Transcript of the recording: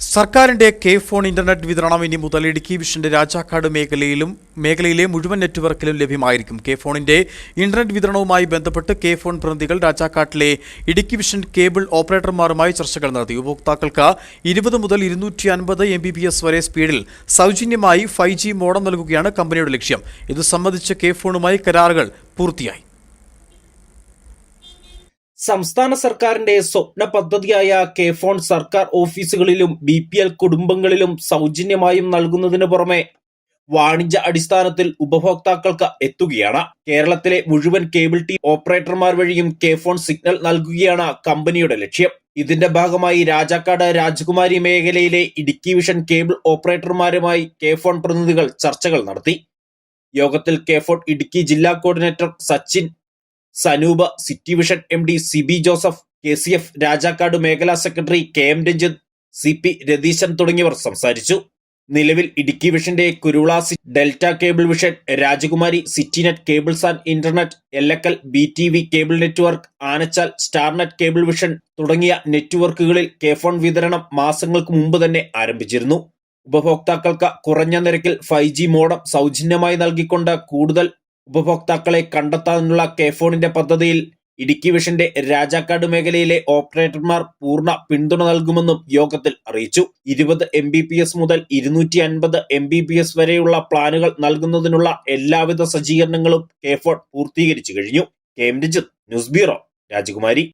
സർക്കാരിന്റെ K phone internet വിതരണം ഇനി മുതൽ ഇടുക്കി വിഷന്റെ രാജാക്കാട് മേഖലയിലും മേഖലയിലെ മുഴുവൻ നെറ്റ്വർക്കിലും ലഭ്യമായിരിക്കും. കെ ഫോണിന്റെ ഇന്റർനെറ്റ് വിതരണവുമായി ബന്ധപ്പെട്ട് കെ ഫോൺ പ്രതിനിധികൾ രാജാക്കാട്ടിലെ ഇടുക്കി വിഷൻ കേബിൾ ഓപ്പറേറ്റർമാരുമായി ചർച്ചകൾ നടത്തി. ഉപഭോക്താക്കൾക്ക് ഇരുപത് മുതൽ ഇരുന്നൂറ്റി അൻപത് എം ബി ബി എസ് വരെ സ്പീഡിൽ സൗജന്യമായി ഫൈവ് ജി മോഡം നൽകുകയാണ് കമ്പനിയുടെ ലക്ഷ്യം. ഇത് സംബന്ധിച്ച് കെ ഫോണുമായി കരാറുകൾ പൂർത്തിയായി. സംസ്ഥാന സർക്കാരിന്റെ സ്വപ്ന പദ്ധതിയായ കെ ഫോൺ സർക്കാർ ഓഫീസുകളിലും ബി പി എൽ കുടുംബങ്ങളിലും സൗജന്യമായും നൽകുന്നതിന് പുറമെ വാണിജ്യ അടിസ്ഥാനത്തിൽ ഉപഭോക്താക്കൾക്ക് എത്തുകയാണ്. കേരളത്തിലെ മുഴുവൻ കേബിൾ ടി ഓപ്പറേറ്റർമാർ വഴിയും കെ ഫോൺ സിഗ്നൽ നൽകുകയാണ് കമ്പനിയുടെ ലക്ഷ്യം. ഇതിന്റെ ഭാഗമായി രാജാക്കാട് രാജകുമാരി മേഖലയിലെ ഇടുക്കി വിഷൻ കേബിൾ ഓപ്പറേറ്റർമാരുമായി കെ ഫോൺ പ്രതിനിധികൾ ചർച്ചകൾ നടത്തി. യോഗത്തിൽ കെ ഫോൺ ഇടുക്കി ജില്ലാ coordinator Sachin Sanoop city vision M D C B Joseph K C F Rajakkad മേഖലാ secretary K M Ranjith C P Ratheeshan തുടങ്ങിയവർ സംസാരിച്ചു. നിലവിൽ ഇടുക്കി വിഷന്റെ കുരുളാസി Delta cable Vision Rajakumari Citynet cables and internet Ellakkal B T V cable network Anachal Starnet cable Vision തുടങ്ങിയ നെറ്റ്വർക്കുകളിൽ K phone വിതരണം മാസങ്ങൾക്ക് മുമ്പ് തന്നെ ആരംഭിച്ചിരുന്നു. ഉപഭോക്താക്കൾക്ക് കുറഞ്ഞ നിരക്കിൽ ഫൈവ് ജി മോഡം സൗജന്യമായി നൽകിക്കൊണ്ട് കൂടുതൽ ഉപഭോക്താക്കളെ കണ്ടെത്താനുള്ള കെഫോണിന്റെ പദ്ധതിയിൽ ഇടുക്കി വിഷന്റെ രാജാക്കാട് മേഖലയിലെ ഓപ്പറേറ്റർമാർ പൂർണ പിന്തുണ നൽകുമെന്നും യോഗത്തിൽ അറിയിച്ചു. ഇരുപത് എം ബി പി എസ് മുതൽ ഇരുന്നൂറ്റി അൻപത് എം ബി പി എസ് വരെയുള്ള പ്ലാനുകൾ നൽകുന്നതിനുള്ള എല്ലാവിധ സജ്ജീകരണങ്ങളും കെ ഫോൺ പൂർത്തീകരിച്ചു കഴിഞ്ഞു. K M Rajith news bureau Rajakumari.